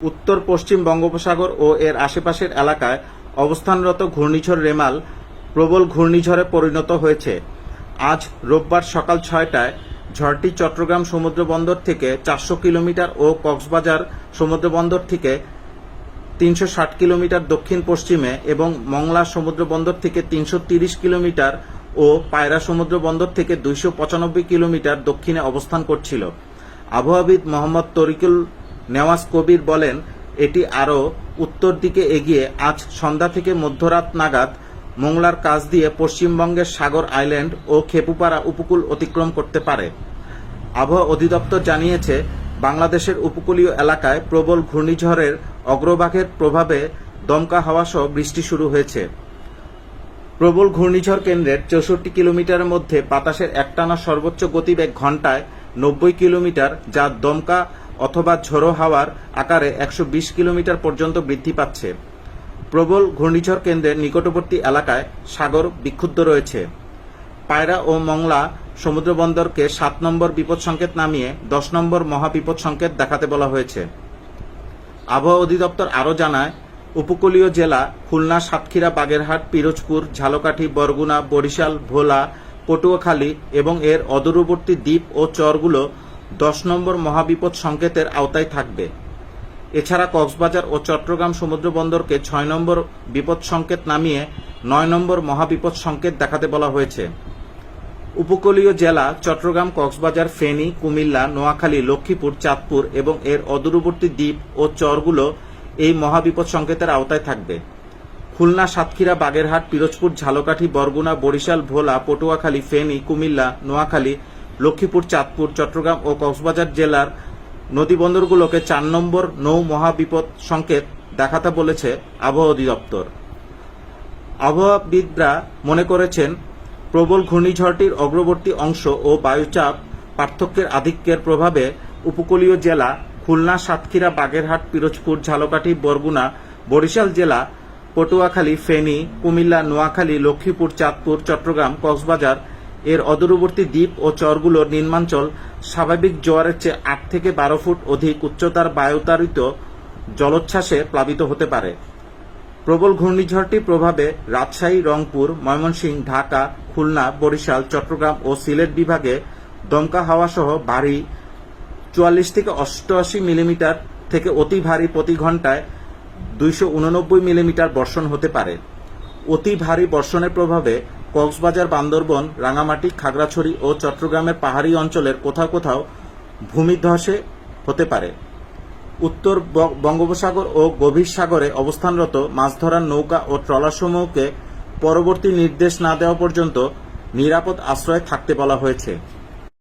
উত্তর, পশ্চিম বঙ্গোপসাগর ও এর আশেপাশের এলাকায় অবস্থানরত ঘূর্ণিঝড় রেমাল প্রবল ঘূর্ণিঝড়ে পরিণত হয়েছে। আজ রোববার সকাল ছয়টায় ঝড়টি চট্টগ্রাম সমুদ্রবন্দর থেকে চারশো কিলোমিটার ও কক্সবাজার সমুদ্রবন্দর থেকে তিনশো ষাট কিলোমিটার দক্ষিণ পশ্চিমে এবং মংলা সমুদ্রবন্দর থেকে তিনশো তিরিশ কিলোমিটার ও পায়রা সমুদ্রবন্দর থেকে দুইশো পঁচানব্বই কিলোমিটার দক্ষিণে অবস্থান করছিল। আবহাওয়াবিদ মোহাম্মদ তরিকুল নেওয়াজ কবির বলেন, এটি আরও উত্তর দিকে এগিয়ে আজ সন্ধ্যা থেকে মধ্যরাত নাগাদ মোংলার কাছ দিয়ে পশ্চিমবঙ্গের সাগর আইল্যান্ড ও খেপুপাড়া উপকূল অতিক্রম করতে পারে। আবহাওয়া অধিদপ্তর জানিয়েছে, বাংলাদেশের উপকূলীয় এলাকায় প্রবল ঘূর্ণিঝড়ের অগ্রভাগের প্রভাবে দমকা হাওয়া সহ বৃষ্টি শুরু হয়েছে। প্রবল ঘূর্ণিঝড় কেন্দ্রের চৌষট্টি কিলোমিটারের মধ্যে বাতাসের একটানা সর্বোচ্চ গতিবেগ ঘন্টায় নব্বই কিলোমিটার, যা দমকা অথবা ঝোড়ো হাওয়ার আকারে একশো বিশ কিলোমিটার পর্যন্ত বৃদ্ধি পাচ্ছে। প্রবল ঘূর্ণিঝড় কেন্দ্রের নিকটবর্তী এলাকায় সাগর বিক্ষুব্ধ রয়েছে। পায়রা ও মংলা সমুদ্রবন্দরকে সাত নম্বর বিপদ সংকেত নামিয়ে দশ নম্বর মহাবিপদ সংকেত দেখাতে বলা হয়েছে। আবহাওয়া অধিদপ্তর আরও জানায়, উপকূলীয় জেলা খুলনা, সাতক্ষীরা, বাগেরহাট, পিরোজপুর, ঝালকাঠি, বরগুনা, বরিশাল, ভোলা, পটুয়াখালী এবং এর অদূরবর্তী দ্বীপ ও চরগুলো দশ নম্বর মহাবিপদ সংকেতের আওতায় থাকবে। এছাড়া কক্সবাজার ও চট্টগ্রাম সমুদ্রবন্দরকে ছয় নম্বর বিপদ সংকেত নামিয়ে নয় নম্বর মহাবিপদ সংকেত দেখাতে বলা হয়েছে। উপকূলীয় জেলা চট্টগ্রাম, কক্সবাজার, ফেনী, কুমিল্লা, নোয়াখালী, লক্ষ্মীপুর, চাঁদপুর এবং এর অদূরবর্তী দ্বীপ ও চরগুলো এই মহাবিপদ সংকেতের আওতায় থাকবে। খুলনা, সাতক্ষীরা, বাগেরহাট, পিরোজপুর, ঝালকাঠি, বরগুনা, বরিশাল, ভোলা, পটুয়াখালী, ফেনী, কুমিল্লা, নোয়াখালী লক্ষ্মীপুর, চাঁদপুর, চট্টগ্রাম ও কক্সবাজার জেলার নদীবন্দরগুলোকে চার নম্বর নৌ মহাবিপদ সংকেত দেখাতে বলেছে আবহাওয়া অধিদপ্তর। আবহাওয়াবিদরা মনে করেছেন, প্রবল ঘূর্ণিঝড়টির অগ্রবর্তী অংশ ও বায়ুচাপ পার্থক্যের আধিক্যের প্রভাবে উপকূলীয় জেলা খুলনা, সাতক্ষীরা, বাগেরহাট, পিরোজপুর, ঝালকাঠি, বরগুনা, বরিশাল জেলা, পটুয়াখালী, ফেনী, কুমিল্লা, নোয়াখালী, লক্ষ্মীপুর, চাঁদপুর, চট্টগ্রাম, কক্সবাজার এর অদূরবর্তী দ্বীপ ও চরগুলোর নিম্নাঞ্চল স্বাভাবিক জোয়ারের চেয়ে আট থেকে বারো ফুট অধিক উচ্চতার বায়ুতারিত জলোচ্ছ্বাসে প্লাবিত হতে পারে। প্রবল ঘূর্ণিঝড়টির প্রভাবে রাজশাহী, রংপুর, ময়মনসিংহ, ঢাকা, খুলনা, বরিশাল, চট্টগ্রাম ও সিলেট বিভাগে দমকা হাওয়া সহ ভারী চুয়াল্লিশ থেকে অষ্টআশি মিলিমিটার থেকে অতি ভারী প্রতি ঘন্টায় দুইশো উননব্বই মিলিমিটার বর্ষণ হতে পারে। অতি ভারী বর্ষণের প্রভাবে কক্সবাজার, বান্দরবন, রাঙামাটি, খাগড়াছড়ি ও চট্টগ্রামের পাহাড়ি অঞ্চলের কোথাও কোথাও ভূমিধসে হতে পারে। উত্তর বঙ্গোপসাগর ও গভীর সাগরে অবস্থানরত মাছ ধরার নৌকা ও ট্রলারসমূহকে পরবর্তী নির্দেশ না দেওয়া পর্যন্ত নিরাপদ আশ্রয়ে থাকতে বলা হয়েছে।